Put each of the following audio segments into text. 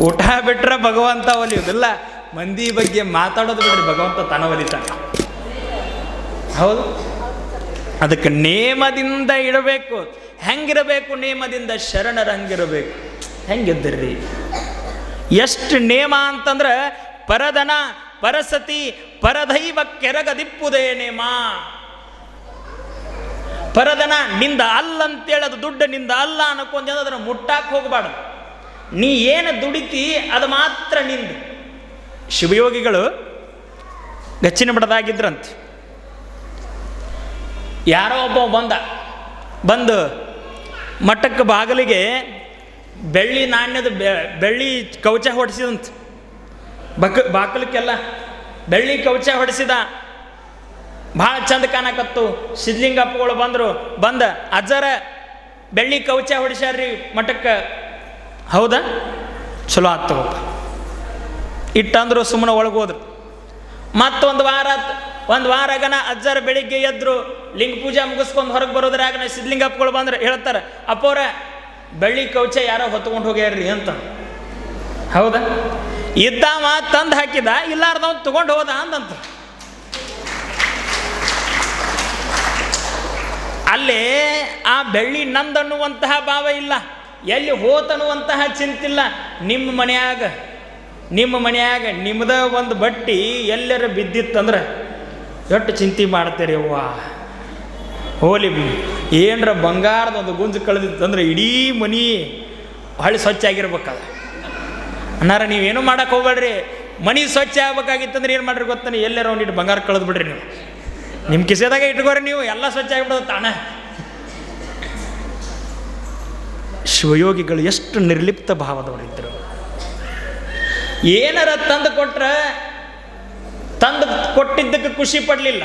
ಊಟ ಬಿಟ್ರೆ ಭಗವಂತ ಒಲಿಯೋದಿಲ್ಲ. ಮಂದಿ ಬಗ್ಗೆ ಮಾತಾಡೋದು ಬಿಡ್ರಿ ಭಗವಂತ ತನ ಒಲಿತಾನೆ. ಹೌದು? ಅದಕ್ಕೆ ನೇಮದಿಂದ ಇಡಬೇಕು. ಹೆಂಗಿರಬೇಕು? ನೇಮದಿಂದ ಶರಣರ ಹಂಗಿರಬೇಕು. ಎಷ್ಟು ನೇಮ ಅಂತಂದ್ರೆ ಪರದನ ಪರಸತಿ, ಪರದೈವ ಕೆರಗದಿಪ್ಪುದೇ ನೇಮ. ಪರದನ ನಿಂದ ಅಲ್ಲ ಅಂತೇಳದು ದುಡ್ಡು ನಿಂದ ಅಲ್ಲ ಅನ್ಕೊಂಡ್ ಅದನ್ನು ಮುಟ್ಟಾಕ್ ಹೋಗಬಾರ್ದು. ನೀ ಏನು ದುಡಿತಿ ಅದು ಮಾತ್ರ ನಿಂದು. ಶಿವಯೋಗಿಗಳು ಗಚ್ಚಿನ ಬಿಡದಾಗಿದ್ರಂತೆ. ಯಾರೋ ಒಬ್ಬ ಬಂದ, ಬಂದು ಮಠಕ್ಕೆ ಬಾಗಿಲಿಗೆ ಬೆಳ್ಳಿ ನಾಣ್ಯದ ಬೆಳ್ಳಿ ಕವಚ ಹೊಡೆಸಿದಂತ. ಬಕ್, ಬಾಕಲಿಕ್ಕೆಲ್ಲ ಬೆಳ್ಳಿ ಕವಚ ಹೊಡೆಸಿದ. ಭಾಳ ಚಂದ ಕಾಣಕತ್ತು. ಸಿದ್ಲಿಂಗಪ್ಪಗಳು ಬಂದರು, ಬಂದ, ಅಜ್ಜರ ಬೆಳ್ಳಿ ಕವಚ ಹೊಡಿಸ್ಯಾರ್ರಿ ಮಠಕ್ಕೆ. ಹೌದಾ? ಚಲೋ ಆತ್ ತಗೋಪ್ಪ ಇಟ್ಟಂದ್ರು ಸುಮ್ಮನೆ ಒಳಗೋದ್ರು. ಮತ್ತೊಂದು ವಾರ ಒಂದು ವಾರಗನ ಅಜ್ಜರ ಬೆಳಿಗ್ಗೆ ಎದ್ರು ಲಿಂಗ ಪೂಜೆ ಮುಗಿಸ್ಕೊಂಡು ಹೊರಗೆ ಬರೋದ್ರಾಗನ ಸಿದ್ಧಲಿಂಗಪ್ಪಗಳು ಬಂದ್ರೆ ಹೇಳ್ತಾರೆ ಅಪ್ಪವ್ರ ಬೆಳ್ಳಿ ಕವಚ ಯಾರೋ ಹೊತ್ಕೊಂಡು ಹೋಗ್ಯಾರ್ರಿ ಅಂತ. ಹೌದಾ? ಇದ್ದಾವ ತಂದು ಹಾಕಿದ ಇಲ್ಲಾರ್ದವ್ ತಗೊಂಡು ಹೋದ ಅಂದಂತ. ಅಲ್ಲೇ ಆ ಬೆಳ್ಳಿ ನಂದನ್ನುವಂತಹ ಭಾವ ಇಲ್ಲ. ಎಲ್ಲಿ ಹೋತನ್ನುವಂತಹ ಚಿಂತಿಲ್ಲ. ನಿಮ್ಮ ಮನೆಯಾಗ ನಿಮ್ಮ ಮನೆಯಾಗ ನಿಮ್ಮದ ಒಂದು ಬಟ್ಟಿ ಎಲ್ಲರ ಬಿದ್ದಿತ್ತಂದ್ರೆ ಎಷ್ಟು ಚಿಂತೆ ಮಾಡ್ತೀರಿ ಅವ್ವ? ಹೋಲಿ ಏನರ ಬಂಗಾರದ ಒಂದು ಗುಂಜು ಕಳೆದಿತ್ತಂದ್ರೆ ಇಡೀ ಮನಿ ಭಾಳ ಸ್ವಚ್ಛ ಆಗಿರ್ಬೇಕದ ಅನ್ನಾರ ನೀವೇನು ಮಾಡಕ್ಕೆ ಹೋಗ್ಬೇಡ್ರಿ. ಮನಿ ಸ್ವಚ್ಛ ಆಗ್ಬೇಕಾಗಿತ್ತಂದ್ರೆ ಏನು ಮಾಡ್ರಿ ಗೊತ್ತಾನೆ? ಎಲ್ಲರ ಒಂದಿಟ್ಟು ಬಂಗಾರ ಕಳೆದು ಬಿಡ್ರಿ ನೀವು. ನಿಮ್ಮ ಕಿಸೆದಾಗ ಇಟ್ಕೋರಿ ನೀವು. ಎಲ್ಲ ಸ್ವಚ್ಛ ಆಗಿಬಿಡೋದು ತಾಣ ಶಿವಯೋಗಿಗಳು ಎಷ್ಟು ನಿರ್ಲಿಪ್ತ ಭಾವದವರಿದ್ದರು ಏನಾರ ತಂದು ಕೊಟ್ರೆ, ತಂದು ಕೊಟ್ಟಿದ್ದಕ್ಕೆ ಖುಷಿ ಪಡಲಿಲ್ಲ.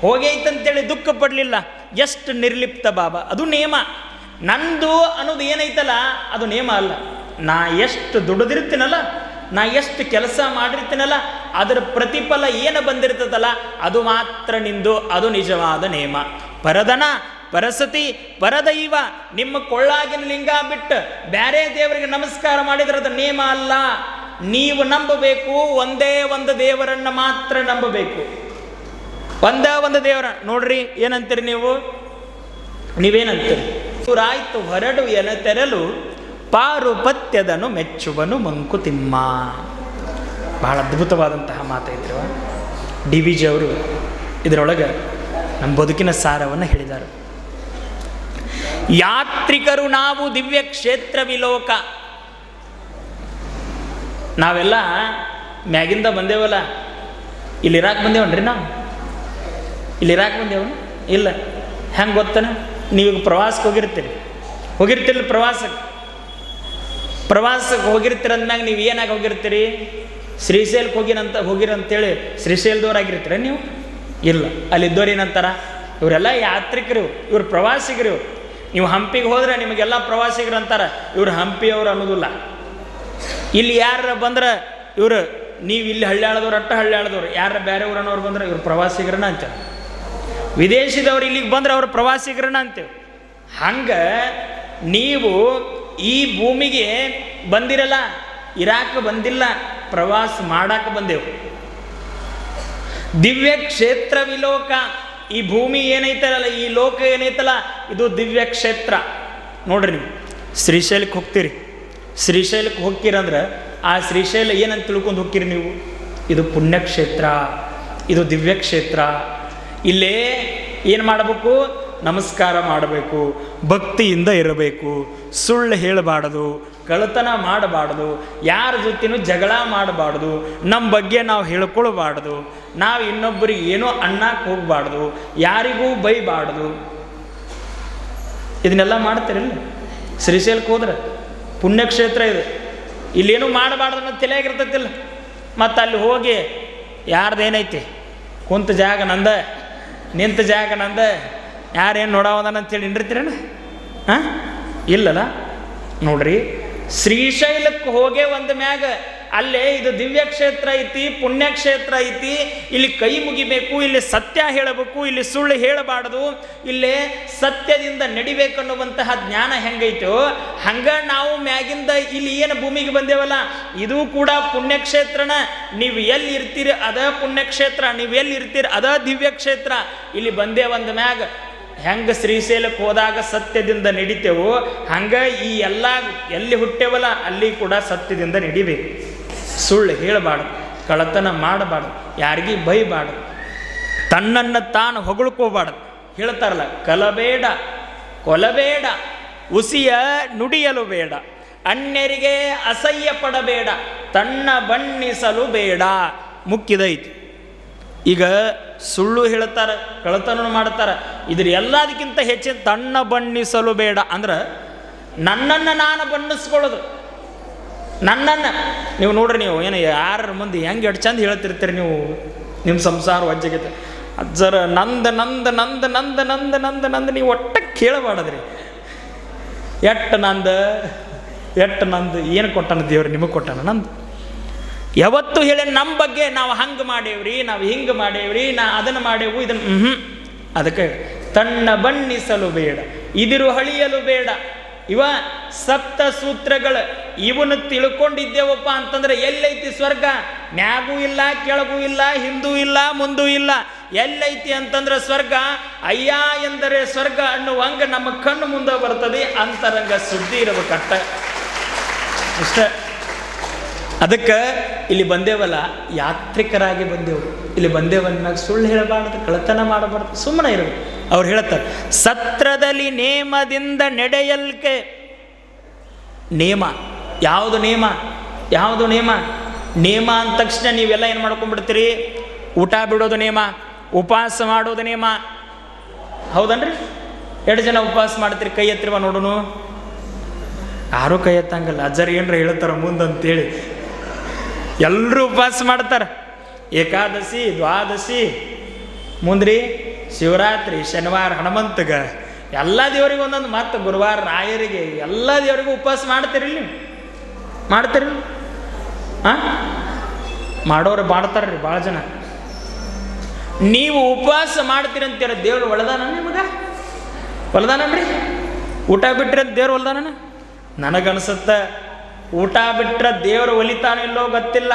ಹೋಗೈತಂತೇಳಿ ದುಃಖ ಪಡಲಿಲ್ಲ. ಎಷ್ಟು ನಿರ್ಲಿಪ್ತ ಭಾವ. ಅದು ನಿಯಮ. ನಂದು ಅನ್ನೋದು ಏನೈತಲ್ಲ, ಅದು ನಿಯಮ ಅಲ್ಲ. ನಾ ಎಷ್ಟು ದುಡಿದಿರ್ತೀನಲ್ಲ, ನಾ ಎಷ್ಟು ಕೆಲಸ ಮಾಡಿರ್ತೀನಲ್ಲ, ಅದರ ಪ್ರತಿಫಲ ಏನು ಬಂದಿರ್ತದಲ್ಲ, ಅದು ಮಾತ್ರ ನಿಂದು, ಅದು ನಿಜವಾದ ನೇಮ ಪರದನ ಪರಸತಿ, ಪರದೈವ, ನಿಮ್ಮ ಕೊಳ್ಳಾಗಿನ ಲಿಂಗ ಬಿಟ್ಟು ಬೇರೆ ದೇವರಿಗೆ ನಮಸ್ಕಾರ ಮಾಡಿದ್ರೆ ಅದು ನೇಮ ಅಲ್ಲ. ನೀವು ನಂಬಬೇಕು, ಒಂದೇ ಒಂದು ದೇವರನ್ನ ಮಾತ್ರ ನಂಬಬೇಕು. ಒಂದೇ ಒಂದು ದೇವರ, ನೋಡ್ರಿ, ಏನಂತೀರಿ ನೀವು? ನೀವೇನಂತೀರಿ? ಸುರಾಯ್ತು ಹೊರಡು ಎನ ತೆರಲು ಪಾರುಪತ್ಯದನು ಮೆಚ್ಚುವನು ಮಂಕುತಿಮ್ಮ ಬಹಳ ಅದ್ಭುತವಾದಂತಹ ಮಾತೈತ್ರಿವ ಡಿ ವಿ ಜಿ ಅವರು ಇದರೊಳಗೆ ನಮ್ಮ ಬದುಕಿನ ಸಾರವನ್ನು ಹೇಳಿದ್ದಾರೆ. ಯಾತ್ರಿಕರು ನಾವು ದಿವ್ಯ ಕ್ಷೇತ್ರ ವಿಲೋಕ. ನಾವೆಲ್ಲ ಮ್ಯಾಗಿಂದ ಬಂದೇವಲ್ಲ? ಇಲ್ಲಿ ಇರಾಕ್ ಬಂದೇವನ್ರಿ ನಾವು? ಇಲ್ಲಿ ಇರಾಕ್ ಬಂದೇವ ಇಲ್ಲ. ಹೆಂಗೆ ಗೊತ್ತನ? ನೀವೀಗ ಪ್ರವಾಸಕ್ಕೆ ಹೋಗಿರ್ತೀರಿ. ಹೋಗಿರ್ತಿರಲ್ಲ ಪ್ರವಾಸಕ್ಕೆ. ಪ್ರವಾಸಕ್ಕೆ ಹೋಗಿರ್ತೀರ ಅಂದಾಗ ನೀವು ಏನಾಗಿ ಹೋಗಿರ್ತೀರಿ? ಶ್ರೀಶೈಲಕ್ಕೆ ಹೋಗಿರಂತ ಹೋಗಿರಂತೇಳಿ ಶ್ರೀಶೈಲದವ್ರಾಗಿರ್ತೀರ ನೀವು? ಇಲ್ಲ. ಅಲ್ಲಿದ್ದವ್ರು ಏನಂತಾರ ಇವರೆಲ್ಲ ಯಾತ್ರಿಕರು, ಇವ್ರು ಪ್ರವಾಸಿಗರು ನೀವು ಹಂಪಿಗೆ ಹೋದ್ರೆ ನಿಮಗೆಲ್ಲ ಪ್ರವಾಸಿಗರು ಅಂತಾರೆ, ಇವ್ರು ಹಂಪಿಯವ್ರು ಅನ್ನೋದಿಲ್ಲ. ಇಲ್ಲಿ ಯಾರ ಬಂದ್ರೆ ಇವರು, ನೀವು ಇಲ್ಲಿ ಹಳ್ಳ್ಯಾಳದವ್ರು ಅಟ್ಟ ಹಳ್ಳ್ಯಾಳದವ್ರು ಯಾರ ಬೇರೆ ಊರನವ್ರು ಬಂದ್ರೆ ಇವ್ರು ಪ್ರವಾಸಿಗರನ್ನ ಅಂತೇವೆ ವಿದೇಶದವ್ರು ಇಲ್ಲಿಗೆ ಬಂದ್ರೆ ಅವ್ರು ಪ್ರವಾಸಿಗರನ್ನ ಅಂತೇವೆ. ಹಂಗೆ ನೀವು ಈ ಭೂಮಿಗೆ ಬಂದಿರಲ್ಲ, ಇರಾಕ ಬಂದಿಲ್ಲ, ಪ್ರವಾಸ ಮಾಡಕ್ಕೆ ಬಂದೆವು. ದಿವ್ಯ ಕ್ಷೇತ್ರ ವಿಲೋಕ. ಈ ಭೂಮಿ ಏನೈತಲ್ಲ, ಈ ಲೋಕ ಏನೈತಲ್ಲ, ಇದು ದಿವ್ಯ ಕ್ಷೇತ್ರ. ನೋಡ್ರಿ ನೀವು, ಶ್ರೀಶೈಲಕ್ಕೆ ಹೋಗ್ತೀರಿ. ಶ್ರೀಶೈಲಕ್ಕೆ ಹೋಗ್ತೀರಂದ್ರೆ, ಆ ಶ್ರೀಶೈಲ ಏನಂತ ತಿಳ್ಕೊಂಡು ಹೋಗ್ತೀರಿ ನೀವು? ಇದು ಪುಣ್ಯಕ್ಷೇತ್ರ, ಇದು ದಿವ್ಯ ಕ್ಷೇತ್ರ ಇಲ್ಲೇ ಏನು ಮಾಡಬೇಕು? ನಮಸ್ಕಾರ ಮಾಡಬೇಕು, ಭಕ್ತಿಯಿಂದ ಇರಬೇಕು. ಸುಳ್ಳು ಹೇಳಬಾರ್ದು, ಕಳ್ಳತನ ಮಾಡಬಾರ್ದು, ಯಾರ ಜೊತೆನೂ ಜಗಳ ಮಾಡಬಾರ್ದು ನಮ್ಮ ಬಗ್ಗೆ ನಾವು ಹೇಳ್ಕೊಳ್ಬಾರ್ದು, ನಾವು ಇನ್ನೊಬ್ಬರಿಗೆ ಏನೋ ಅನ್ನಕ್ಕೆ ಹೋಗಬಾರ್ದು, ಯಾರಿಗೂ ಬೈಬಾರ್ದು. ಇದನ್ನೆಲ್ಲ ಮಾಡ್ತಿರಲ್ಲ ಶ್ರೀಶೈಲಕ್ಕೆ ಹೋದ್ರೆ ಪುಣ್ಯಕ್ಷೇತ್ರ ಇದು. ಇಲ್ಲೇನು ಮಾಡಬಾರ್ದು ಅನ್ನೋದು ತಲೆಯಾಗಿರ್ತೈತಿಲ್ಲ ಮತ್ತು ಅಲ್ಲಿ ಹೋಗಿ ಯಾರ್ದೇನೈತಿ ಕುಂತ ಜಾಗ ನಂದ, ನಿಂತ ಜಾಗ ನಂದ. ಯಾರೇನು ನೋಡಾವದಾನ ಅಂತೇಳಿ ನಿಂದಿರ್ತೀರೇನ? ಹಾಂ? ಇಲ್ಲಲ್ಲ? ನೋಡ್ರಿ, ಶ್ರೀಶೈಲಕ್ಕೆ ಹೋಗೇ ಒಂದು ಮ್ಯಾಗ, ಅಲ್ಲೇ ಇದು ದಿವ್ಯ ಕ್ಷೇತ್ರ ಐತಿ, ಪುಣ್ಯಕ್ಷೇತ್ರ ಐತಿ, ಇಲ್ಲಿ ಕೈ ಮುಗಿಬೇಕು, ಇಲ್ಲಿ ಸತ್ಯ ಹೇಳಬೇಕು, ಇಲ್ಲಿ ಸುಳ್ಳು ಹೇಳಬಾರದು, ಇಲ್ಲಿ ಸತ್ಯದಿಂದ ನಡಿಬೇಕನ್ನುವಂತಹ ಜ್ಞಾನ ಹೆಂಗೈತೋ, ಹಂಗ ನಾವು ಮ್ಯಾಗಿಂದ ಇಲ್ಲಿ ಏನು ಭೂಮಿಗೆ ಬಂದೇವಲ್ಲ, ಇದು ಕೂಡ ಪುಣ್ಯಕ್ಷೇತ್ರನ, ನೀವು ಎಲ್ಲಿ ಇರ್ತೀರಿ ಅದ ಪುಣ್ಯಕ್ಷೇತ್ರ, ನೀವು ಎಲ್ಲಿ ಇರ್ತೀರಿ ಅದ ದಿವ್ಯ ಕ್ಷೇತ್ರ ಇಲ್ಲಿ ಬಂದೇ ಒಂದು ಮ್ಯಾಗ ಹೆಂಗೆ ಶ್ರೀಶೈಲಕ್ಕೆ ಹೋದಾಗ ಸತ್ಯದಿಂದ ನಡಿತೇವೋ, ಹಂಗ ಈ ಎಲ್ಲ ಎಲ್ಲಿ ಹುಟ್ಟೇವಲ್ಲ ಅಲ್ಲಿ ಕೂಡ ಸತ್ಯದಿಂದ ನಡಿಬೇಕು. ಸುಳ್ಳು ಹೇಳಬಾರ್ದು ಕಳತನ ಮಾಡಬಾರ್ದು, ಯಾರಿಗೂ ಬೈಬಾರ್ದು. ತನ್ನನ್ನು ತಾನು ಹೊಗಳ್ಕೋಬಾರ್ದು. ಹೇಳ್ತಾರಲ್ಲ, ಕಲಬೇಡ, ಕೊಲಬೇಡ, ಉಸಿಯ ನುಡಿಯಲು ಬೇಡ, ಅನ್ಯರಿಗೆ ಅಸಹ್ಯ ಪಡಬೇಡ ತನ್ನ ಬಣ್ಣಿಸಲು ಬೇಡ. ಮುಕ್ಕಿದೈತಿ ಈಗ ಸುಳ್ಳು ಹೇಳ್ತಾರೆ ಕಳತನ ಮಾಡ್ತಾರೆ ಇದ್ರ ಎಲ್ಲದಕ್ಕಿಂತ ಹೆಚ್ಚಿನ ತಣ್ಣ ಬಣ್ಣಿಸಲು ಬೇಡ. ಅಂದ್ರೆ ನನ್ನನ್ನು ನಾನು ಬಣ್ಣಿಸ್ಕೊಳ್ಳೋದು. ನನ್ನನ್ನು. ನೀವು ನೋಡ್ರಿ ನೀವು, ಏನು ಯಾರ ಮುಂದೆ ಹೆಂಗೆ ಎಷ್ಟು ಚಂದ ಹೇಳ್ತಿರ್ತೀರಿ ನೀವು ನಿಮ್ಮ ಸಂಸಾರ ವಜ್ಜಗೈತೆ. ಅಜ್ಜರ ನಂದ ನಂದ ನಂದ ನಂದ ನಂದ ನಂದ ನಂದ, ನೀವು ಒಟ್ಟ ಕೇಳಬಾರದ್ರಿ. ಎಟ್ಟ ನಂದ, ಎಟ್ಟ ನಂದು, ಏನು ಕೊಟ್ಟನ ದೇವ್ರಿ ನಿಮಗೆ ಕೊಟ್ಟನ ನಂದು? ಯಾವತ್ತು ಹೇಳಿ ನಮ್ಮ ಬಗ್ಗೆ ನಾವು ಹಂಗೆ ಮಾಡೇವ್ರಿ, ನಾವು ಹಿಂಗೆ ಮಾಡೇವ್ರಿ, ನಾ ಅದನ್ನು ಮಾಡೇವು ಇದನ್ನು ಹ್ಞೂ ಅದಕ್ಕೆ ತನ್ನ ಬಣ್ಣಿಸಲು ಬೇಡ, ಇದಿರು ಹಳಿಯಲು ಬೇಡ. ಇವ ಸಪ್ತ ಸೂತ್ರಗಳು, ಇವನು ತಿಳ್ಕೊಂಡಿದ್ದೇವಪ್ಪ ಅಂತಂದ್ರೆ ಎಲ್ಲೈತಿ ಸ್ವರ್ಗ? ಮ್ಯಾಗೂ ಇಲ್ಲ, ಕೆಳಗೂ ಇಲ್ಲ, ಹಿಂದೂ ಇಲ್ಲ, ಮುಂದೂ ಇಲ್ಲ. ಎಲ್ಲೈತಿ ಅಂತಂದ್ರೆ ಸ್ವರ್ಗ? ಅಯ್ಯ ಎಂದರೆ ಸ್ವರ್ಗ ಅನ್ನುವಂಗ ನಮ್ಮ ಕಣ್ಣು ಮುಂದೆ ಬರ್ತದೆ, ಅಂತರಂಗ ಸುದ್ದಿ ಇರಬೇಕಷ್ಟ ಅದಕ್ಕೆ ಇಲ್ಲಿ ಬಂದೇವಲ್ಲ, ಯಾತ್ರಿಕರಾಗಿ ಬಂದೆವು ಇಲ್ಲಿ ಬಂದೇವನ್ನಾಗ ಸುಳ್ಳು ಹೇಳಬಾರ್ದು ಕಳತನ ಮಾಡಬಾರ್ದು, ಸುಮ್ಮನೆ ಇರಬೇಕು ಅವ್ರು ಹೇಳ್ತಾರೆ ಸತ್ರದಲ್ಲಿ ನೇಮದಿಂದ ನಡೆಯಲ್ಕೆ. ನೇಮ, ಯಾವುದು ನೇಮ? ಯಾವುದು ನೇಮ? ನೇಮ ಅಂದ ತಕ್ಷಣ ನೀವೆಲ್ಲ ಏನು ಮಾಡ್ಕೊಂಡ್ಬಿಡ್ತೀರಿ ಊಟ ಬಿಡೋದು ನೇಮ, ಉಪವಾಸ ಮಾಡೋದು ನೇಮ. ಹೌದನ್ರಿ? ಎರಡು ಜನ ಉಪವಾಸ ಮಾಡ್ತೀರಿ ಕೈ ಎತ್ತಿರುವ ನೋಡೋನು? ಯಾರೂ ಕೈ ಎತ್ತಂಗಲ್ಲ. ಅಜ್ಜರ್ ಏನ್ರ ಹೇಳ್ತಾರ ಮುಂದಂತೇಳಿ. ಎಲ್ಲರೂ ಉಪವಾಸ ಮಾಡ್ತಾರೆ. ಏಕಾದಶಿ, ದ್ವಾದಶಿ, ಮುಂದ್ರಿ ಶಿವರಾತ್ರಿ, ಶನಿವಾರ, ಹನುಮಂತಗ. ಎಲ್ಲ ದೇವರಿಗೂ ಒಂದೊಂದು ಮತ್ತು ಗುರುವಾರ ರಾಯರಿಗೆ ಎಲ್ಲ ದೇವರಿಗೂ ಉಪವಾಸ ಮಾಡ್ತೀರಿ ನೀವು? ಮಾಡ್ತೀರಿ ಹಾಂ ಮಾಡೋರು ಮಾಡ್ತಾರ್ರಿ ಭಾಳ ಜನ. ನೀವು ಉಪವಾಸ ಮಾಡ್ತೀರಂತೀರ ದೇವ್ರು ಒಳದಾನ ನಿಮಗ? ಒಳದಾನನ್ರಿ ಊಟ ಬಿಟ್ರೆ ದೇವ್ರು ಹೊಲ್ದಾನ ನನಗನ್ಸುತ್ತ ಊಟ ಬಿಟ್ಟರೆ ದೇವರು ಒಲಿತಾನೋ ಇಲ್ಲೋ ಗೊತ್ತಿಲ್ಲ.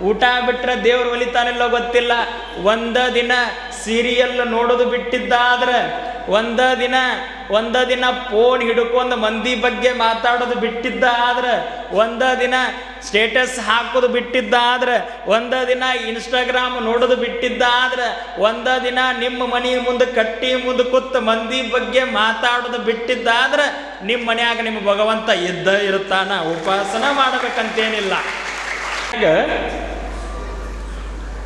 ಊಟ ಬಿಟ್ಟರೆ ದೇವರು ಒಲಿತಾನಿಲ್ಲೋ ಗೊತ್ತಿಲ್ಲ. ಒಂದ ದಿನ ಸೀರಿಯಲ್ ನೋಡೋದು ಬಿಟ್ಟಿದ್ದಾದ್ರೆ ಒಂದ ದಿನ ಒಂದ ದಿನ ಫೋನ್ ಹಿಡ್ಕೊಂಡು ಮಂದಿ ಬಗ್ಗೆ ಮಾತಾಡೋದು ಬಿಟ್ಟಿದ್ದ ಆದ್ರೆ ಒಂದ ದಿನ ಸ್ಟೇಟಸ್ ಹಾಕೋದು ಬಿಟ್ಟಿದ್ದ ಆದ್ರೆ ಒಂದ ದಿನ ಇನ್ಸ್ಟಾಗ್ರಾಮ್ ನೋಡೋದು ಬಿಟ್ಟಿದ್ದ ಆದ್ರೆ ಒಂದ ದಿನ ನಿಮ್ಮ ಮನೆ ಮುಂದೆ ಕಟ್ಟಿ ಮುಂದೆ ಕೂತ್ ಮಂದಿ ಬಗ್ಗೆ ಮಾತಾಡೋದು ಬಿಟ್ಟಿದ್ದಾದ್ರೆ, ನಿಮ್ಮ ಮನೆಯಾಗ ನಿಮ್ಮ ಭಗವಂತ ಇದ್ದ ಇರುತ್ತಾನ. ಉಪಾಸನ ಮಾಡಬೇಕಂತೇನಿಲ್ಲ.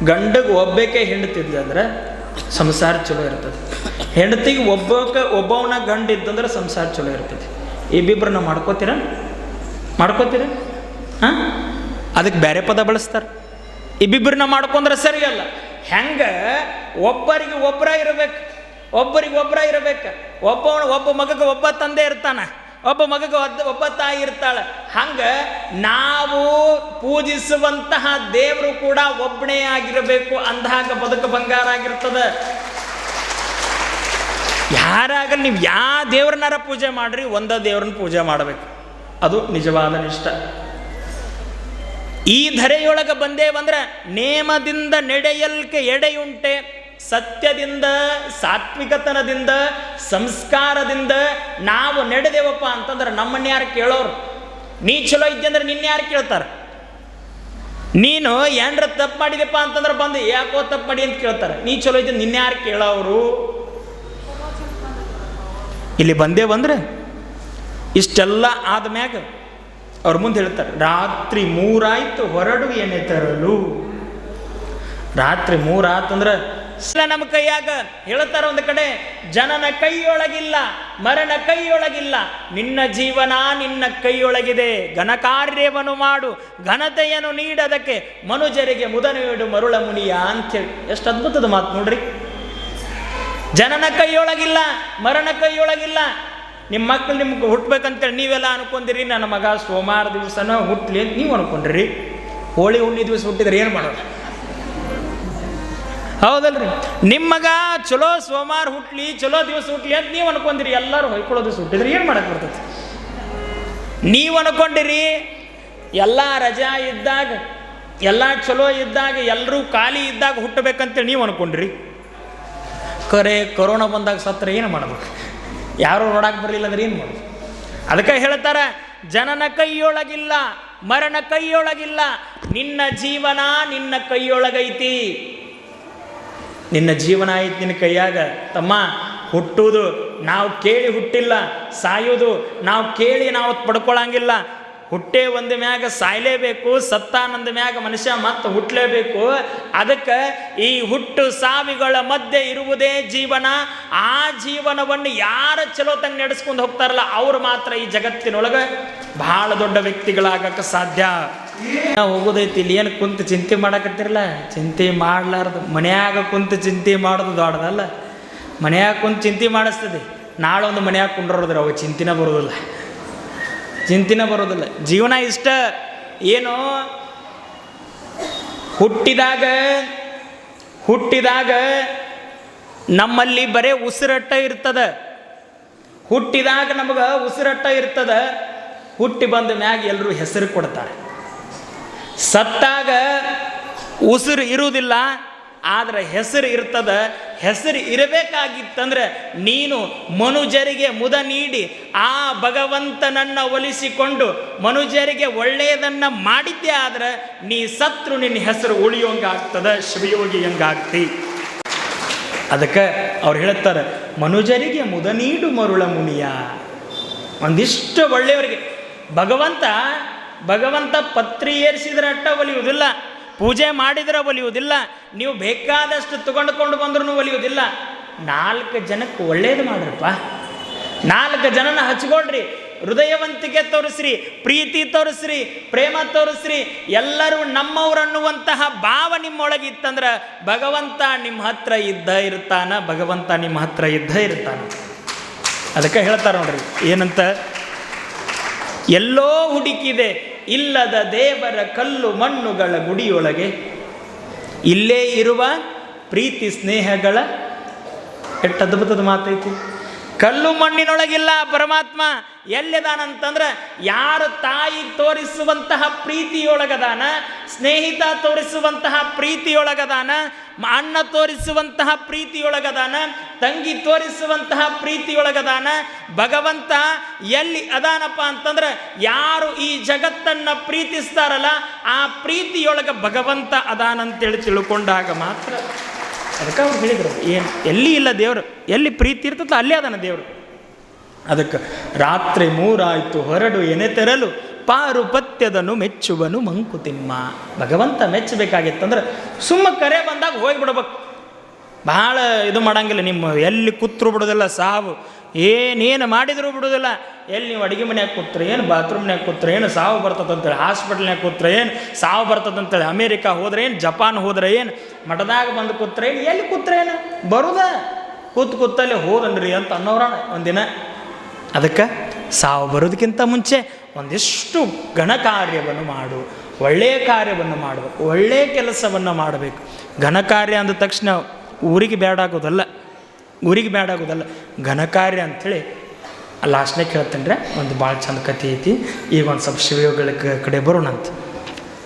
ಗಂಡಗೆ ಒಬ್ಬಕ್ಕೆ ಹಿಂಡ್ತಿದ್ದಂದ್ರೆ ಸಂಸಾರ ಚಲೋ ಇರ್ತದೆ. ಹೆಂಡತಿಗೆ ಒಬ್ಬಕ ಒಬ್ಬವನ ಗಂಡ ಇದ್ದಂದ್ರೆ ಸಂಸಾರ ಚಲೋ ಇರ್ತದೆ. ಇಬ್ಬಿಬ್ರನ್ನ ಮಾಡ್ಕೋತೀರ? ಮಾಡ್ಕೋತೀರ? ಹಾಂ? ಅದಕ್ಕೆ ಬೇರೆ ಪದ ಬಳಸ್ತಾರೆ. ಇಬ್ಬಿಬ್ರನ್ನ ಮಾಡ್ಕೊಂಡ್ರೆ ಸರಿಯಲ್ಲ ಹೆಂಗೆ? ಒಬ್ಬರಿಗೆ ಒಬ್ಬರ ಇರಬೇಕು. ಒಬ್ಬರಿಗೆ ಒಬ್ಬರ ಇರಬೇಕು. ಒಬ್ಬವನ ಒಬ್ಬ ಮಗಗೆ ಒಬ್ಬ ತಂದೆ ಇರ್ತಾನ. ಒಬ್ಬ ಮಗಗೆ ಒಬ್ಬ ತಾಯಿ ಇರ್ತಾಳೆ. ಹಂಗೆ ನಾವು ಪೂಜಿಸುವಂತಹ ದೇವರು ಕೂಡ ಒಬ್ಬನೇ ಆಗಿರಬೇಕು ಅಂದಾಗ ಬದುಕು ಬಂಗಾರ ಆಗಿರ್ತದೆ. ಯಾರಾಗಲಿ ನೀವು ಯಾವ ದೇವ್ರನ್ನಾರ ಪೂಜೆ ಮಾಡ್ರಿ ಒಂದ ದೇವ್ರನ್ನ ಪೂಜೆ ಮಾಡಬೇಕು. ಅದು ನಿಜವಾದ ನಿಷ್ಠ. ಈ ಧರೆಯೊಳಗೆ ಬಂದೇವಂದ್ರೆ ನೇಮದಿಂದ ನಡೆಯಲ್ಕೆ ಎಡೆಯುಂಟೆ, ಸತ್ಯದಿಂದ, ಸಾತ್ವಿಕತನದಿಂದ, ಸಂಸ್ಕಾರದಿಂದ ನಾವು ನಡೆದೇವಪ್ಪ ಅಂತಂದ್ರೆ ನಮ್ಮನ್ನ ಯಾರು ಕೇಳೋರು. ನೀ ಚಲೋ ಇದ್ದೆ ಅಂದ್ರೆ ನಿನ್ನ ಯಾರು ಕೇಳ್ತಾರೆ? ನೀನು ಏನ್ರ ತಪ್ಪು ಮಾಡಿದೆಪ್ಪ ಅಂತಂದ್ರೆ ಬಂದು ಯಾಕೋ ತಪ್ಪು ಮಾಡಿ ಅಂತ ಕೇಳ್ತಾರೆ. ನೀ ಚಲೋ ಇದ್ದ ನಿನ್ನ ಯಾರು ಕೇಳೋರು? ಇಲ್ಲಿ ಬಂದೇ ಬಂದ್ರೆ ಇಷ್ಟೆಲ್ಲ ಆದ್ಮ್ಯಾಗ ಅವ್ರ ಮುಂದೆ ಹೇಳ್ತಾರೆ, ರಾತ್ರಿ ಮೂರಾಯ್ತು, ಹೊರಡು ಏನೇ ತರಲು. ರಾತ್ರಿ ಮೂರಾತಂದ್ರೆ ಸ ನಮ್ಮ ಕೈಯಾಗ ಹೇಳ್ತಾರ ಒಂದು ಕಡೆ, ಜನನ ಕೈಯೊಳಗಿಲ್ಲ, ಮರಣ ಕೈಯೊಳಗಿಲ್ಲ, ನಿನ್ನ ಜೀವನ ನಿನ್ನ ಕೈಯೊಳಗಿದೆ. ಘನ ಕಾರ್ಯವನ್ನು ಮಾಡು, ಘನತೆಯನ್ನು ನೀಡದಕ್ಕೆ ಮನುಜರಿಗೆ ಮುದ ನೀಡು ಮರುಳ ಮುನಿಯ ಅಂತೇಳಿ ಎಷ್ಟು ಅದ್ಭುತದ ಮಾತು ನೋಡ್ರಿ. ಜನನ ಕೈಯೊಳಗಿಲ್ಲ, ಮರಣ ಕೈಯೊಳಗಿಲ್ಲ ನಿಮ್ಮ ಮಕ್ಕಳು ನಿಮ್ಗೆ ಹುಟ್ಟಬೇಕಂತೇಳಿ ನೀವೆಲ್ಲ ಅನ್ಕೊಂಡಿರಿ, ನನ್ನ ಮಗ ಸೋಮವಾರ ದಿವಸನ ಹುಟ್ಲಿ ಅಂತ ನೀವು ಅನ್ಕೊಂಡ್ರಿ. ಹೋಳಿ ಹುಣ್ಣಿ ದಿವಸ ಹುಟ್ಟಿದ್ರೆ ಏನು ಮಾಡೋದು? ಹೌದಲ್ರಿ. ನಿಮ್ಮಗ ಚಲೋ ಸೋಮವಾರ ಹುಟ್ಲಿ, ಚಲೋ ದಿವಸ ಹುಟ್ಲಿ ಅಂತ ನೀವು ಅನ್ಕೊಂಡಿರಿ, ಎಲ್ಲರೂ ಹೊಯ್ಕೊಳ್ಳೋ ದಿವಸ ಹುಟ್ಟಿದ್ರೆ ಏನು ಮಾಡಕ್ಕೆ ಬರ್ತೈತಿ? ನೀವು ಅನ್ಕೊಂಡಿರಿ, ಎಲ್ಲ ರಜಾ ಇದ್ದಾಗ, ಎಲ್ಲ ಚಲೋ ಇದ್ದಾಗ ಎಲ್ಲರೂ ಖಾಲಿ ಇದ್ದಾಗ ಹುಟ್ಟಬೇಕಂತೇಳಿ ನೀವು ಅನ್ಕೊಂಡ್ರಿ. ಕರೆ, ಕೊರೋನಾ ಬಂದಾಗ ಸತ್ರ ಏನು ಮಾಡ್ಬೇಕು? ಯಾರು ನೋಡಕ್ಕೆ ಬರಲಿಲ್ಲ ಅಂದ್ರೆ ಏನು ಮಾಡೋದು ಅದಕ್ಕೆ ಹೇಳ್ತಾರೆ, ಜನನ ಕೈಯೊಳಗಿಲ್ಲ, ಮರಣ ಕೈಯೊಳಗಿಲ್ಲ, ನಿನ್ನ ಜೀವನ ನಿನ್ನ ಕೈಯೊಳಗೈತಿ. ನಿನ್ನ ಜೀವನ ಆಯ್ತು ನಿನ್ನ ಕೈಯಾಗ, ತಮ್ಮ ಹುಟ್ಟುವುದು ನಾವು ಕೇಳಿ ಹುಟ್ಟಿಲ್ಲ ಸಾಯೋದು ನಾವು ಕೇಳಿ ನಾವು ಪಡ್ಕೊಳಂಗಿಲ್ಲ. ಹುಟ್ಟೆ ಒಂದು ಮ್ಯಾಗ ಸಾಯ್ಲೇಬೇಕು, ಸತ್ತಾನಂದ ಮ್ಯಾಗ ಮನುಷ್ಯ ಮತ್ತೆ ಹುಟ್ಟಲೇಬೇಕು ಅದಕ್ಕೆ ಈ ಹುಟ್ಟು ಸಾವಿಗಳ ಮಧ್ಯೆ ಇರುವುದೇ ಜೀವನ. ಆ ಜೀವನವನ್ನು ಯಾರ ಚಲೋ ತಂಗ ನಡೆಸ್ಕೊಂಡು ಹೋಗ್ತಾರಲ್ಲ, ಅವ್ರು ಮಾತ್ರ ಈ ಜಗತ್ತಿನೊಳಗೆ ಬಹಳ ದೊಡ್ಡ ವ್ಯಕ್ತಿಗಳಾಗಕ್ಕೆ ಸಾಧ್ಯ. ಹೋಗೋದೈತಿ ಇಲ್ಲಿ? ಏನು ಕುಂತು ಚಿಂತೆ ಮಾಡಕತ್ತಿರಲ್ಲ? ಚಿಂತೆ ಮಾಡ್ಲಾರ್ದು. ಮನ್ಯಾಗ ಕುಂತು ಚಿಂತೆ ಮಾಡೋದು ದೊಡ್ಡದಲ್ಲ. ಮನ್ಯಾಗ ಕುಂತು ಚಿಂತೆ ಮಾಡಿಸ್ತದೆ. ನಾಳೆ ಒಂದು ಮನ್ಯಾಗ ಕುಂಡ್ರೋದ್ರ ಅವಾಗ ಚಿಂತಿನ ಬರೋದಿಲ್ಲ. ಚಿಂತಿನ ಬರೋದಿಲ್ಲ. ಜೀವನ ಇಷ್ಟ. ಏನು ಹುಟ್ಟಿದಾಗ ಹುಟ್ಟಿದಾಗ ನಮ್ಮಲ್ಲಿ ಬರೇ ಉಸಿರಟ್ಟ ಇರ್ತದ. ಹುಟ್ಟಿದಾಗ ನಮಗೆ ಉಸಿರಟ್ಟ ಇರ್ತದ. ಹುಟ್ಟಿ ಬಂದ ಮ್ಯಾಗ ಎಲ್ಲರೂ ಹೆಸರು ಕೊಡ್ತಾರೆ. ಸತ್ತಾಗ ಉಸಿರು ಇರುವುದಿಲ್ಲ, ಆದರೆ ಹೆಸರು ಇರ್ತದ. ಹೆಸರು ಇರಬೇಕಾಗಿತ್ತಂದ್ರೆ ನೀನು ಮನುಜರಿಗೆ ಮುದ ನೀಡಿ, ಆ ಭಗವಂತನನ್ನ ಒಲಿಸಿಕೊಂಡು ಮನುಜರಿಗೆ ಒಳ್ಳೆಯದನ್ನ ಮಾಡಿದ್ದೆ ಆದ್ರೆ ನೀ ಸತ್ರು ನಿನ್ನ ಹೆಸರು ಉಳಿಯೋಂಗಾಗ್ತದ ಶಿವಯೋಗಿಯಂಗಾಗ್ತಿ ಅದಕ್ಕೆ ಅವ್ರು ಹೇಳ್ತಾರೆ ಮನುಜರಿಗೆ ಮುದ ನೀಡು ಮರುಳ ಮುನಿಯ. ಒಂದಿಷ್ಟು ಒಳ್ಳೆಯವರಿಗೆ. ಭಗವಂತ ಭಗವಂತ ಪತ್ರಿ ಏರಿಸಿದ್ರೆ ಅಟ್ಟ ಒಲಿಯುವುದಿಲ್ಲ, ಪೂಜೆ ಮಾಡಿದ್ರೆ ಒಲಿಯುವುದಿಲ್ಲ, ನೀವು ಬೇಕಾದಷ್ಟು ತಗೊಂಡುಕೊಂಡು ಬಂದ್ರೂ ಒಲಿಯುವುದಿಲ್ಲ. ನಾಲ್ಕು ಜನಕ್ಕೆ ಒಳ್ಳೇದು ಮಾಡ್ರಪ್ಪ. ನಾಲ್ಕು ಜನನ ಹಚ್ಕೊಳ್ರಿ. ಹೃದಯವಂತಿಕೆ ತೋರಿಸ್ರಿ, ಪ್ರೀತಿ ತೋರಿಸ್ರಿ, ಪ್ರೇಮ ತೋರಿಸ್ರಿ, ಎಲ್ಲರೂ ನಮ್ಮವ್ರು ಅನ್ನುವಂತಹ ಭಾವ ನಿಮ್ಮೊಳಗೆ ಇತ್ತಂದ್ರೆ ಭಗವಂತ ನಿಮ್ಮ ಹತ್ರ ಇದ್ದ ಇರ್ತಾನ, ಭಗವಂತ ನಿಮ್ಮ ಹತ್ರ ಇದ್ದ ಇರ್ತಾನ. ಅದಕ್ಕೆ ಹೇಳ್ತಾರೆ ನೋಡ್ರಿ, ಏನಂತ? ಎಲ್ಲೋ ಹುಡುಕಿದೆ ಇಲ್ಲದ ದೇವರ ಕಲ್ಲು ಮಣ್ಣುಗಳ ಗುಡಿಯೊಳಗೆ. ಇಲ್ಲೇ ಇರುವ ಪ್ರೀತಿ ಸ್ನೇಹಗಳ ಎಷ್ಟು ಅದ್ಭುತದ ಮಾತೈತಿ. ಕಲ್ಲು ಮಣ್ಣಿನೊಳಗಿಲ್ಲ ಪರಮಾತ್ಮ. ಎಲ್ಲಿದಾನಂತಂದ್ರೆ ಯಾರು ತಾಯಿ ತೋರಿಸುವಂತಹ ಪ್ರೀತಿಯೊಳಗದಾನ, ಸ್ನೇಹಿತ ತೋರಿಸುವಂತಹ ಪ್ರೀತಿಯೊಳಗದಾನ, ಅಣ್ಣ ತೋರಿಸುವಂತಹ ಪ್ರೀತಿಯೊಳಗದಾನ, ತಂಗಿ ತೋರಿಸುವಂತಹ ಪ್ರೀತಿಯೊಳಗದಾನ, ಭಗವಂತ ಎಲ್ಲಿ ಅದಾನಪ್ಪ ಅಂತಂದ್ರೆ ಯಾರು ಈ ಜಗತ್ತನ್ನು ಪ್ರೀತಿಸ್ತಾರಲ್ಲ, ಆ ಪ್ರೀತಿಯೊಳಗೆ ಭಗವಂತ ಅದಾನಂತೇಳಿ ತಿಳ್ಕೊಂಡಾಗ ಮಾತ್ರ. ಅದಕ್ಕೆ ಅವ್ರು ಹೇಳಿದರು, ಏನು, ಎಲ್ಲಿ ಇಲ್ಲ ದೇವರು, ಎಲ್ಲಿ ಪ್ರೀತಿ ಇರ್ತದೋ ಅಲ್ಲೇ ಅದಾನ ದೇವರು. ಅದಕ್ಕೆ ರಾತ್ರಿ ಮೂರಾಯಿತು, ಹೊರಡು ಎನೆ ತೆರಲು, ಪಾರುಪತ್ಯದನು ಮೆಚ್ಚುವನು ಮಂಕುತಿಮ್ಮ ಭಗವಂತ ಮೆಚ್ಚಬೇಕಾಗಿತ್ತಂದ್ರೆ ಸುಮ್ಮ ಕರೆ ಬಂದಾಗ ಹೋಗಿಬಿಡ್ಬೇಕು. ಭಾಳ ಇದು ಮಾಡಂಗಿಲ್ಲ ನಿಮ್ಮ, ಎಲ್ಲಿ ಕೂತ್ರು ಬಿಡೋದಿಲ್ಲ ಸಾವು. ಏನೇನು ಮಾಡಿದರೂ ಬಿಡೋದಿಲ್ಲ ಎಲ್ಲಿ ನೀವು ಅಡುಗೆ ಮನ್ಯಾಗ ಕೂತ್ರೆ ಏನು ಬಾತ್ರೂಮ್ನ್ಯಾಗ ಕೂತ್ರೆ ಏನು, ಸಾವು ಬರ್ತದಂತೇಳಿ ಹಾಸ್ಪಿಟ್ಲ್ನ್ಯಾಗ ಕೂತ್ರೆ ಏನು, ಸಾವು ಬರ್ತದಂತೇಳಿ, ಅಮೇರಿಕಾ ಹೋದ್ರೆ ಏನು, ಜಪಾನ್ ಹೋದ್ರೆ ಏನು, ಮಠದಾಗ ಬಂದು ಕೂತ್ರೆ ಏನು, ಎಲ್ಲಿ ಕೂತ್ರೆ ಏನು, ಬರುದ? ಕೂತ್ ಕೂತಲ್ಲಿ ಹೋದನ್ರಿ ಅಂತ ಅನ್ನೋರಣ ಒಂದಿನ. ಅದಕ್ಕೆ ಸಾವು ಬರೋದಕ್ಕಿಂತ ಮುಂಚೆ ಒಂದಿಷ್ಟು ಘನ ಕಾರ್ಯವನ್ನು ಮಾಡು ಒಳ್ಳೆಯ ಕಾರ್ಯವನ್ನು ಮಾಡಬೇಕು ಒಳ್ಳೆಯ ಕೆಲಸವನ್ನು ಮಾಡಬೇಕು. ಘನ ಕಾರ್ಯ ಅಂದ ತಕ್ಷಣ ಊರಿಗೆ ಬೇಡಾಗೋದಲ್ಲ ಊರಿಗೆ ಬ್ಯಾಡ ಆಗೋದಲ್ಲ. ಘನಕಾರ್ಯ ಅಂಥೇಳಿ ಲಾಸ್ಟ್ನೇ ಕೇಳ್ತೇನೆ ಒಂದು ಭಾಳ ಚಂದ ಕಥೆ ಐತಿ. ಈಗ ಒಂದು ಸ್ವಲ್ಪ ಶಿವಯೋಗಗಳ ಕಡೆ ಕಡೆ ಬರೋಣಂತ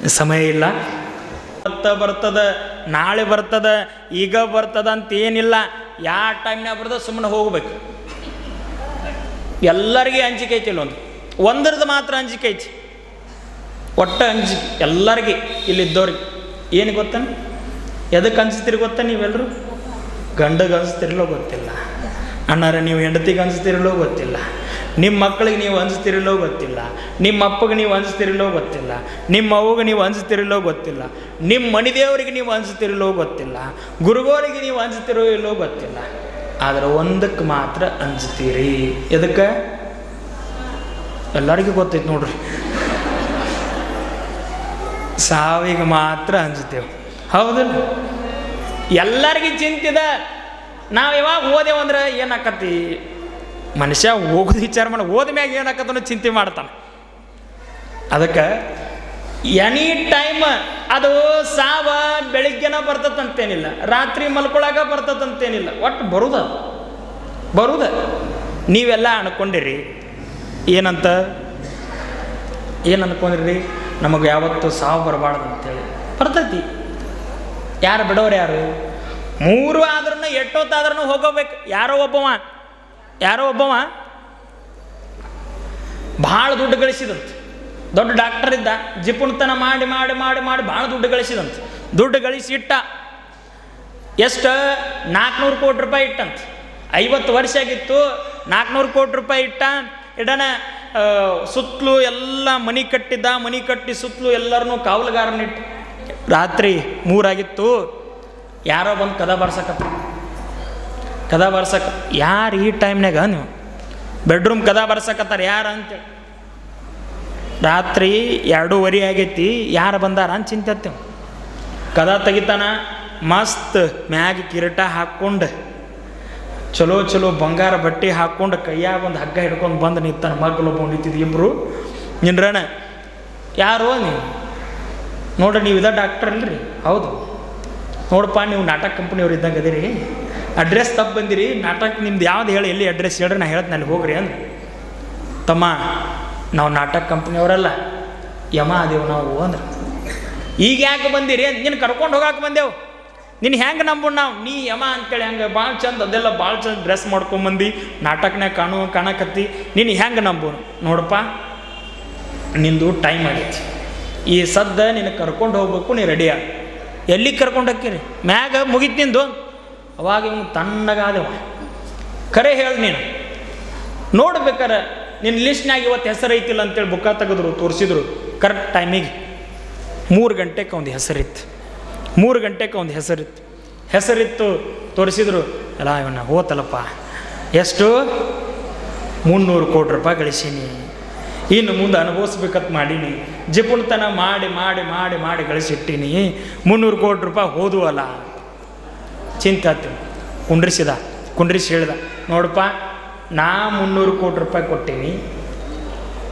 ಸಮಯ ಇಲ್ಲ. ಬರ್ತದ ಬರ್ತದ, ನಾಳೆ ಬರ್ತದ, ಈಗ ಬರ್ತದ ಅಂತ ಏನಿಲ್ಲ. ಯಾವ ಟೈಮ್ನಾಗ ಬರ್ತದ ಸುಮ್ಮನೆ ಹೋಗ್ಬೇಕು. ಎಲ್ಲರಿಗೆ ಅಂಜಿಕೆ ಐತಿ ಇಲ್ಲೊಂದು. ಒಂದ್ರದ್ದು ಮಾತ್ರ ಅಂಜಿಕೆ ಐತಿ. ಒಟ್ಟ ಅಂಜಿಕೆ ಎಲ್ಲರಿಗೆ ಇಲ್ಲಿದ್ದವ್ರಿಗೆ. ಏನು ಗೊತ್ತ ಎದಕ್ಕೆ ಅನ್ಸ್ತೀರಿ ಗೊತ್ತಾ ನೀವೆಲ್ಲರೂ ಗಂಡಗೆ ಅನ್ಸ್ತಿರಲೋ ಗೊತ್ತಿಲ್ಲ. ಅಣ್ಣಾರ, ನೀವು ಹೆಂಡತಿಗೆ ಅನಿಸ್ತಿರಲೋ ಗೊತ್ತಿಲ್ಲ. ನಿಮ್ಮ ಮಕ್ಕಳಿಗೆ ನೀವು ಅನಿಸ್ತಿರಲೋ ಗೊತ್ತಿಲ್ಲ. ನಿಮ್ಮ ಅಪ್ಪಗೆ ನೀವು ಅನಿಸ್ತಿರಲೋ ಗೊತ್ತಿಲ್ಲ. ನಿಮ್ಮ ಅವ್ವಗೆ ನೀವು ಅನಿಸ್ತಿರಲೋ ಗೊತ್ತಿಲ್ಲ. ನಿಮ್ಮ ಮಣಿದೇವರಿಗೆ ನೀವು ಅನಿಸ್ತಿರಲೋ ಗೊತ್ತಿಲ್ಲ. ಗುರುಗೋರಿಗೆ ನೀವು ಹಂಚ್ತಿರೋ ಇಲ್ಲೋ ಗೊತ್ತಿಲ್ಲ. ಆದರೆ ಒಂದಕ್ಕೆ ಮಾತ್ರ ಅಂಜ್ತೀರಿ ಎದಕ್ಕೆ? ಎಲ್ಲರಿಗೂ ಗೊತ್ತೈತೆ ನೋಡ್ರಿ. ಸಾವಿಗೆ ಮಾತ್ರ ಅಂಜುತ್ತೇವೆ ಹೌದಲ್ಲ? ಎಲ್ಲರಿಗೂ ಚಿಂತಿದ ನಾವು ಯಾವಾಗ ಓದೇವು ಅಂದ್ರೆ ಏನಾಕತಿ ಮನುಷ್ಯ ಹೋಗೋದು ವಿಚಾರ ಮಾಡಿ ಹೋದ ಮ್ಯಾಗ ಏನಾಕತ್ತನೋ ಚಿಂತೆ ಮಾಡ್ತಾನೆ. ಅದಕ್ಕೆ ಎನಿ ಟೈಮ್ ಅದು ಸಾವ ಬೆಳಿಗ್ಗೆನ ಬರ್ತದಂತೇನಿಲ್ಲ, ರಾತ್ರಿ ಮಲ್ಕೊಳಾಗ ಬರ್ತದಂತೇನಿಲ್ಲ, ಒಟ್ಟು ಬರುದ ಬರುದ. ನೀವೆಲ್ಲ ಅನ್ಕೊಂಡಿರಿ, ಏನಂತ? ಏನು ಅನ್ಕೊಂಡಿರಿ ನಮಗೆ ಯಾವತ್ತೂ ಸಾವು ಬರಬಾರ್ದು ಅಂತೇಳಿ ಬರ್ತೈತಿ. ಯಾರು ಬಿಡೋರು ಯಾರು? ಮೂರು ಆದ್ರೂ ಎಟ್ಟೊತ್ತಾದ್ರೂ ಹೋಗೋಬೇಕು. ಯಾರೋ ಒಬ್ಬವ ಯಾರೋ ಒಬ್ಬವ ಭಾಳ ದುಡ್ಡು ಗಳಿಸಿದಂತ. ದೊಡ್ಡ ಡಾಕ್ಟರ್ ಇದ್ದ, ಜಿಪುಣತನ ಮಾಡಿ ಮಾಡಿ ಮಾಡಿ ಮಾಡಿ ಭಾಳ ದುಡ್ಡು ಗಳಿಸಿದಂತ. ದುಡ್ಡು ಗಳಿಸಿ ಇಟ್ಟ. ಎಷ್ಟು? ನಾಲ್ಕುನೂರು ಕೋಟಿ ರೂಪಾಯಿ ಇಟ್ಟಂತ. ಐವತ್ತು ವರ್ಷ ಆಗಿತ್ತು ನಾಲ್ಕುನೂರು ಕೋಟಿ ರೂಪಾಯಿ ಇಟ್ಟ. ಇಡನ ಸುತ್ತಲೂ ಎಲ್ಲ ಮನಿ ಕಟ್ಟಿದ್ದ, ಮನಿ ಕಟ್ಟಿ ಸುತ್ತಲೂ ಎಲ್ಲರನ್ನೂ ಕಾವಲುಗಾರನಿಟ್ಟು. ರಾತ್ರಿ ಮೂರಾಗಿತ್ತು. ಯಾರೋ ಬಂದು ಕದ ಬರ್ಸಕತ್ತ ಕದ ಬರ್ಸಕ. ಯಾರು ಈ ಟೈಮ್ನಾಗ ನೀವು? ಬೆಡ್ರೂಮ್ ಕದ ಬರ್ಸಕತ್ತಾರ ಯಾರು ಅಂತೇಳಿ ರಾತ್ರಿ ಎರಡೂವರೆ ಆಗೈತಿ, ಯಾರು ಬಂದಾರ ಅಂತ ಚಿಂತೆ ಕದ ತೆಗಿತಾನ, ಮಸ್ತ್ ಮ್ಯಾಗ ಕಿರೀಟ ಹಾಕ್ಕೊಂಡು, ಚಲೋ ಚಲೋ ಬಂಗಾರ ಬಟ್ಟೆ ಹಾಕ್ಕೊಂಡು ಕೈಯಾಗ ಒಂದು ಹಗ್ಗ ಹಿಡ್ಕೊಂಡು ಬಂದು ನಿಂತಾನೆ ಮಗ್ಳು ಒಬ್ಬ ನಿಂತಿದ್ದು ಇಬ್ಬರು ನಿನ್ರಣ ಯಾರೋ ನೀವು? ನೋಡ್ರಿ ನೀವು ಇದ ಡಾಕ್ಟರ್ ಅಲ್ರಿ? ಹೌದು. ನೋಡಪ್ಪ, ನೀವು ನಾಟಕ ಕಂಪ್ನಿಯವ್ರು ಇದ್ದಂಗೆ ಅದಿರಿ. ಅಡ್ರೆಸ್ ತಪ್ಪು ಬಂದಿರಿ. ನಾಟಕ ನಿಮ್ದು ಯಾವ್ದು ಹೇಳಿ, ಎಲ್ಲಿ ಅಡ್ರೆಸ್ ಹೇಳ್ರಿ, ನಾ ಹೇಳ್ತೀನಿ, ಅಲ್ಲಿ ಹೋಗ್ರಿ ಅಂದ್ರೆ. ತಮ್ಮ, ನಾವು ನಾಟಕ ಕಂಪ್ನಿಯವರಲ್ಲ ಯಮ ಅದೇವು ನಾವು ಅಂದ್ರೆ. ಈಗ ಯಾಕೆ ಬಂದಿರಿ? ನಿನ್ನ ಕರ್ಕೊಂಡು ಹೋಗಾಕ ಬಂದೆವು. ನಿನ್ನ ಹೆಂಗೆ ನಂಬು ನಾವು? ನೀ ಯಮ ಅಂತೇಳಿ ಹಂಗೆ ಭಾಳ ಚಂದ, ಅದೆಲ್ಲ ಭಾಳ ಚಂದ ಡ್ರೆಸ್ ಮಾಡ್ಕೊಂಬಂದು ನಾಟಕನೇ ಕಾಣು, ಕಾಣಕತ್ತಿ. ನೀನು ಹೆಂಗೆ ನಂಬು ನೋಡಪ್ಪ, ನಿಂದು ಟೈಮ್ ಆಗೈತಿ. ಈ ಸದ್ದ ನಿನ್ನ ಕರ್ಕೊಂಡು ಹೋಗ್ಬೇಕು, ನೀ ರೆಡಿಯ ಎಲ್ಲಿ ಕರ್ಕೊಂಡು ಹಾಕಿರಿ ಮ್ಯಾಗ ಮುಗಿತು ನಿಂದು? ಅವಾಗ ಇವ್ನು ತಣ್ಣಗಾದವ ಕರೆ ಹೇಳಿ ನೀನು. ನೋಡ್ಬೇಕಾರೆ ನಿನ್ನ ಲಿಸ್ಟ್ನಾಗ ಇವತ್ತು ಹೆಸರು ಐತಿಲ್ಲ ಅಂತೇಳಿ ಬುಕ್ಕ ತೆಗೆದ್ರು, ತೋರಿಸಿದ್ರು. ಕರೆಕ್ಟ್ ಟೈಮಿಗೆ ಮೂರು ಗಂಟೆಗೆ ಒಂದು ಹೆಸರಿತ್ತು. ಮೂರು ಗಂಟೆಗೆ ಒಂದು ಹೆಸರಿತ್ತು. ಹೆಸರಿತ್ತು ತೋರಿಸಿದ್ರು. ಅಲ್ಲ ಇವನ್ನ ಹೋತಲ್ಲಪ್ಪ. ಎಷ್ಟು? ಮುನ್ನೂರು ಕೋಟಿ ರೂಪಾಯಿ ಗಳಿಸೀನಿ. ಇನ್ನು ಮುಂದೆ ಅನುಭವಿಸ್ಬೇಕಂತ ಮಾಡೀನಿ. ಜಿಪುಣತನ ಮಾಡಿ ಮಾಡಿ ಮಾಡಿ ಮಾಡಿ ಗಳಿಸಿಟ್ಟಿನಿ. ಮುನ್ನೂರು ಕೋಟಿ ರೂಪಾಯಿ ಹೋದುವಲ್ಲ. ಚಿಂತೆ ಆತು. ಕುಂಡ್ರಿಸಿದ, ಕುಂಡ್ರಿಸಿ ಹೇಳ್ದ. ನೋಡಪ್ಪ, ನಾ ಮುನ್ನೂರು ಕೋಟಿ ರೂಪಾಯಿ ಕೊಟ್ಟೀನಿ.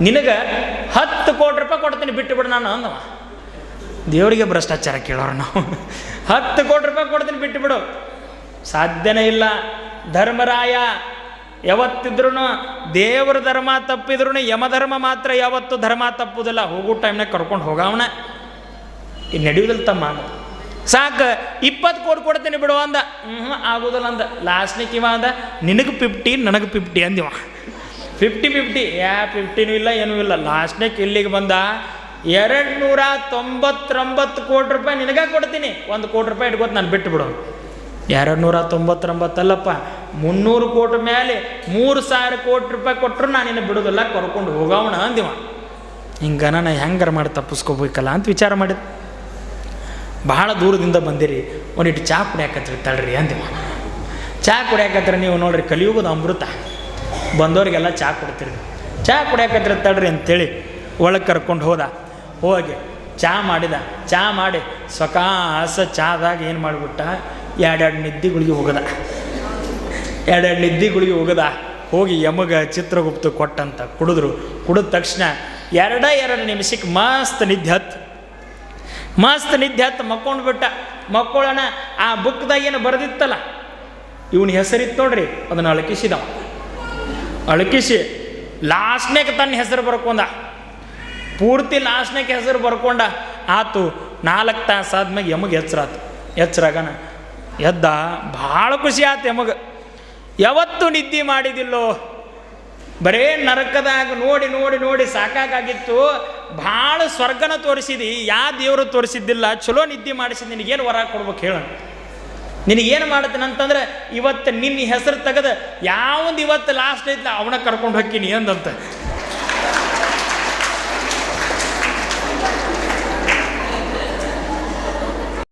ನಿನಗೆ ಹತ್ತು ಕೋಟಿ ರೂಪಾಯಿ ಕೊಡ್ತೀನಿ, ಬಿಟ್ಟು ಬಿಡು ನಾನು ಅಂದವ. ದೇವರಿಗೆ ಭ್ರಷ್ಟಾಚಾರ ಕೇಳೋರು ನಾವು. ಹತ್ತು ಕೋಟಿ ರೂಪಾಯಿ ಕೊಡ್ತೀನಿ, ಬಿಟ್ಟು ಬಿಡು. ಸಾಧ್ಯನೇ ಇಲ್ಲ. ಧರ್ಮರಾಯ ಯಾವತ್ತಿದ್ರೂ ದೇವರ ಧರ್ಮ ತಪ್ಪಿದ್ರು ಯಮಧರ್ಮ ಮಾತ್ರ ಯಾವತ್ತು ಧರ್ಮ ತಪ್ಪುದಿಲ್ಲ ಹೋಗೋ ಟೈಮ್ನಾಗ ಕರ್ಕೊಂಡು ಹೋಗವನ. ಇದು ನಡೆಯುವುದಿಲ್ಲ ತಮ್ಮ. ಸಾಕು, ಇಪ್ಪತ್ತು ಕೋಟಿ ಕೊಡ್ತೀನಿ ಬಿಡುವ ಅಂದ. ಹ್ಞೂ ಆಗೋದಿಲ್ಲ ಅಂದ. ಲಾಸ್ಟ್ನಿಗೆ ಇವ ಅಂದ, ನಿನಗೆ ಫಿಫ್ಟಿ ನನಗೆ ಫಿಫ್ಟಿ ಅಂದಿವ. ಫಿಫ್ಟಿ ಫಿಫ್ಟಿ ಯಾ ಫಿಫ್ಟಿನೂ ಇಲ್ಲ, ಏನೂ ಇಲ್ಲ. ಲಾಸ್ಟ್ನಿಕ್ ಇಲ್ಲಿಗೆ ಬಂದ ಎರಡು ನೂರ ತೊಂಬತ್ತೊಂಬತ್ತು ಕೋಟಿ ರೂಪಾಯಿ ನಿನಗೆ ಕೊಡ್ತೀನಿ. ಒಂದು ಕೋಟಿ ರೂಪಾಯಿ ಇಟ್ಕೋತ ನಾನು ಬಿಟ್ಟು ಬಿಡು ಎರಡು ನೂರ ತೊಂಬತ್ತೊಂಬತ್ತಲ್ಲಪ್ಪ ಮುನ್ನೂರು ಕೋಟಿ ಮೇಲೆ ಮೂರು ಸಾವಿರ ಕೋಟಿ ರೂಪಾಯಿ ಕೊಟ್ಟರು ನಾನು ನಿನ್ನ ಬಿಡೋದಿಲ್ಲ, ಕರ್ಕೊಂಡು ಹೋಗವಣ ಅಂದಿವ. ಹಿಂಗೆ ನಾನು ಹೆಂಗಾರ ಮಾಡಿ ತಪ್ಪಿಸ್ಕೋಬೇಕಲ್ಲ ಅಂತ ವಿಚಾರ ಮಾಡಿದ. ಬಹಳ ದೂರದಿಂದ ಬಂದಿರಿ ಒಂದಿಟ್ಟು ಚಾ ಕುಡಿಯಾಕತ್ರಿ ತಳ್ರಿ ಅಂದಿವ. ಚಾ ಕುಡಿಯಾಕತ್ರ ನೀವು ನೋಡ್ರಿ, ಕಲಿಯುಗದ ಅಮೃತ. ಬಂದವ್ರಿಗೆಲ್ಲ ಚಾ ಕೊಡ್ತೀರಿ ಚಾ ಕುಡಿಯಾಕತ್ರಿ ತಳ್ರಿ ಅಂತೇಳಿ ಒಳಗೆ ಕರ್ಕೊಂಡು ಹೋದ. ಹೋಗಿ ಚಾ ಮಾಡಿದ. ಚಾ ಮಾಡಿ ಸ್ವಕಾಸ ಚಾದಾಗ ಏನು ಮಾಡಿಬಿಟ್ಟ? ಎರಡೆರಡು ನಿದ್ದೆಗಳಿಗೆ ಹೋಗದ. ಎರಡೆರಡು ನಿದ್ದೆಗಳಿಗೆ ಹೋಗದ. ಹೋಗಿ ಯಮಗ ಚಿತ್ರಗುಪ್ತ ಕೊಟ್ಟಂತ ಕುಡಿದ್ರು. ಕುಡಿದ ತಕ್ಷಣ ಎರಡ ಎರಡು ನಿಮಿಷಕ್ಕೆ ಮಸ್ತ್ ನಿದ್ದೆ ಹತ್ತು. ಮಸ್ತ್ ನಿದ್ದೆ ಹತ್ತು ಮಕ್ಕೊಂಡು ಬಿಟ್ಟ. ಮಕ್ಕೊಳ್ಳೋಣ. ಆ ಬುಕ್ದಾಗ ಏನು ಬರೆದಿತ್ತಲ್ಲ? ಇವನ ಹೆಸರಿತ್ತು ನೋಡ್ರಿ. ಅದನ್ನು ಅಳಕಿಸಿದವ. ಅಳಕಿಸಿ ಲಾಸ್ಟ್ನೇಕ ತನ್ನ ಹೆಸರು ಬರ್ಕೊಂಡ. ಪೂರ್ತಿ ಲಾಸ್ಟ್ನೇಕ ಹೆಸರು ಬರ್ಕೊಂಡ. ಆತು ನಾಲ್ಕು ತಾಸು ಆದ್ಮೇಲೆ ಯಮಗೆ ಎಚ್ಚರಾತು. ಎಚ್ಚರಾಗನ. ಎದ್ದ ಭಾಳ ಖುಷಿ ಆತು ಮಗ ಯಾವತ್ತು ನಿದ್ದೆ ಮಾಡಿದಿಲ್ಲೋ. ಬರೇ ನರಕದಾಗ ನೋಡಿ ನೋಡಿ ನೋಡಿ ಸಾಕಾಗಿತ್ತು ಭಾಳ ಸ್ವರ್ಗನ ತೋರಿಸಿದಿ. ಯಾ ದೇವರು ತೋರಿಸಿದ್ದಿಲ್ಲ. ಚಲೋ ನಿದ್ದೆ ಮಾಡಿಸಿ ನಿನಗೇನು ವರ ಕೊಡ್ಬೇಕು ಹೇಳೋಣ ನಿನಗೇನು ಮಾಡ್ತೀನಿ ಅಂತಂದ್ರೆ ಇವತ್ತು ನಿನ್ನ ಹೆಸರು ತೆಗೆದು ಯಾವೊಂದು ಇವತ್ತು ಲಾಸ್ಟ್ ಐತ್ಲ ಅವನ ಕರ್ಕೊಂಡು ಹೋಗ್ತೀನಿ ಅಂದಂತ.